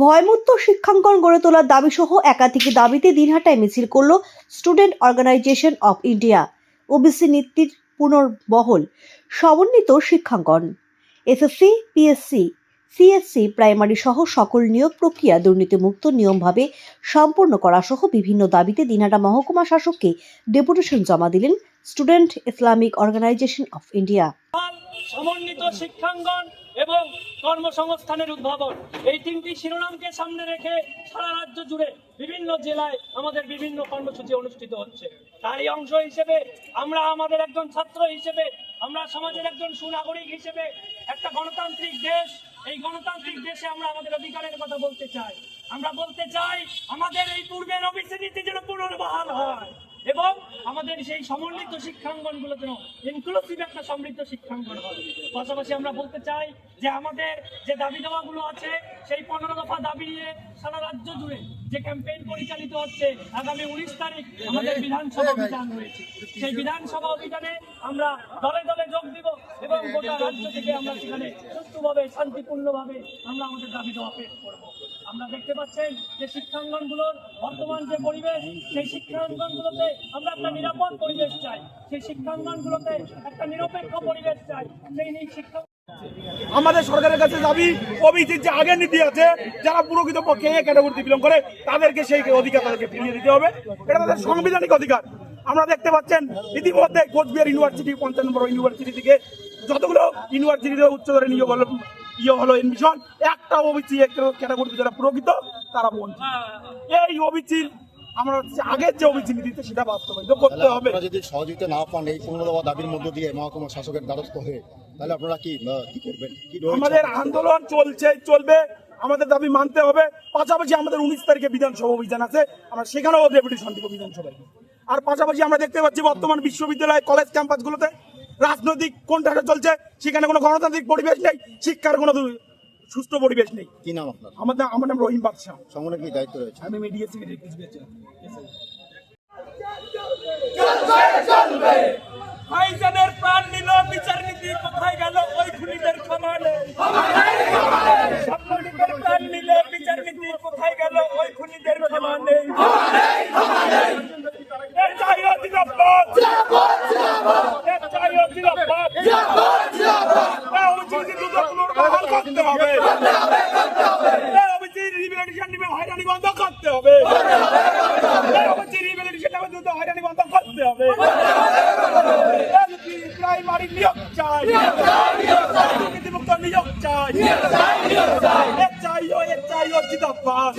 ভয়মুক্ত শিক্ষাঙ্গন গড়ে তোলার দাবি সহ একাধিক দাবিতে দিনহাটায় মিছিল করল student organisation of India OBC নীতির পুনর্বহল, সমন্বিত শিক্ষাঙ্গন। এসএসসি পিএসসি সিএসসি প্রাইমারি সহ সকল নিয়োগ প্রক্রিয়া দুর্নীতিমুক্ত নিয়মভাবে সম্পন্ন করা সহ বিভিন্ন দাবিতে দিনহাটা মহকুমা শাসককে ডেপুটেশন জমা দিলেন student Islamic organisation of India. সমন্বিত শিক্ষাঙ্গন এবং কর্মসংস্থানের উদ্ভাবন। এই তিনটি শিরোনামকে সামনে রেখে সারা রাজ্য জুড়ে বিভিন্ন জেলায় আমাদের বিভিন্ন কর্মসূচি অনুষ্ঠিত হচ্ছে। তারই অংশ হিসেবে আমরা আমাদের একজন ছাত্র হিসেবে, আমরা সমাজের একজন সুনাগরিক হিসেবে, একটা গণতান্ত্রিক দেশ, এই গণতান্ত্রিক দেশে আমরা আমাদের অধিকারের কথা বলতে চাই। আমরা বলতে চাই, আমাদের এই পূর্বের অফিসে নীতি যেন পুনর্বহাল হয়। এবং আমাদের সেই সমন্বিত শিক্ষাঙ্গনগুলো যেন ইনক্লুসিভ একটা সমৃদ্ধ শিক্ষাঙ্গন হয় পাশাপাশি আমরা বলতে চাই যে আমাদের যে দাবি দাওয়াগুলো আছে, সেই পনেরো দফা দাবি নিয়ে সারা রাজ্য জুড়ে যে ক্যাম্পেইন পরিচালিত হচ্ছে, আগামী উনিশ তারিখ আমাদের বিধানসভা অভিযান রয়েছে সেই বিধানসভা অভিযানে আমরা দলে দলে যোগ দিব এবং গোটা রাজ্য থেকে আমরা সেখানে সুষ্ঠুভাবে, শান্তিপূর্ণভাবে আমরা আমাদের দাবি দেওয়া পেশ করব। আমরা দেখতে পাচ্ছেন যে শিক্ষাঙ্গনগুলোর বর্তমান যে পরিবেশ, সেই শিক্ষাঙ্গনগুলোতে আমরা একটা নিরাপদ পরিবেশ চাই। সেই শিক্ষাঙ্গনগুলোতে একটা নিরপেক্ষ পরিবেশ চাই। সেই নিয়ে শিক্ষা আমাদের সরকারের কাছে দাবি ওবিসির যে আগের নীতি আছে, যারা প্রকৃত পক্ষে এ ক্যাটাগরিতে বিলং করে, তাদেরকে সেই অধিকার তাদেরকে ফিরিয়ে দিতে হবে। এটা তাদের সাংবিধানিক অধিকার। আমরা দেখতে পাচ্ছেন, ইতিমধ্যে কোচবিহার ইউনিভার্সিটি পঞ্চান্ন নম্বর ইউনিভার্সিটি থেকে যতগুলো ইউনিভার্সিটিতে উচ্চতর নিয়োগ ইয়ে হলো এডমিশন একটা ওবিসি ক্যাটাগরিতে যারা প্রকৃত তারা বঞ্চিত এই ওবিসির আমরা আগের যে ওবিসি নীতিতে সেটা বাস্তবায়িত করতে হবে। যদি সহযোগিতা না পান এই পনেরো দাবির মধ্য দিয়ে মহকুমা শাসকের দ্বারস্থ হয়ে তাহলে আপনারা কি কি করবেন? আমাদের আন্দোলন চলছে চলবে। আমাদের দাবি মানতে হবে। পাশাপাশি আমাদের উনিশ তারিখে বিধানসভা অভিযান আছে। আমরা সেখানেও ডেপুটেশন দিব বিধানসভায়। আর পাশাপাশি আমরা দেখতে পাচ্ছি বর্তমান বিশ্ববিদ্যালয় কলেজ ক্যাম্পাসগুলোতে রাজনৈতিক কোনটা চলছে সেখানে কোনো গণতান্ত্রিক পরিবেশ নেই শিক্ষার কোনো সুস্থ সুষ্ঠু পরিবেশ নেই। কি নাম আপনার? আমার নাম আমার নাম রহিম বাদশাহ। সংগঠনে কি দায়িত্ব রয়েছে? আমি মিডিয়া সেক্রেটারি ভাইজানের প্রাণ নিল বিচার নীতি কোথায় গেল ওই খুনিদের ক্ষমা নেই সাংবাদিকের প্রাণ নিল বিচার নীতি কোথায় গেল ওই খুনিদের ক্ষমা নেই এ চাই অধিনাব্বাদ এ চাই অধিনাব্বাদ এ অভিজিৎ দ্রুত পুনর্বহাল করতে হবে। হয়রানি বন্ধ করতে হবে। হয়রানি বন্ধ করতে হবে। প্রাইমারি নিয়োগ চাই। দুর্নীতিমুক্ত নিয়োগ চাই। চাই চাই। জিন্দাবাদ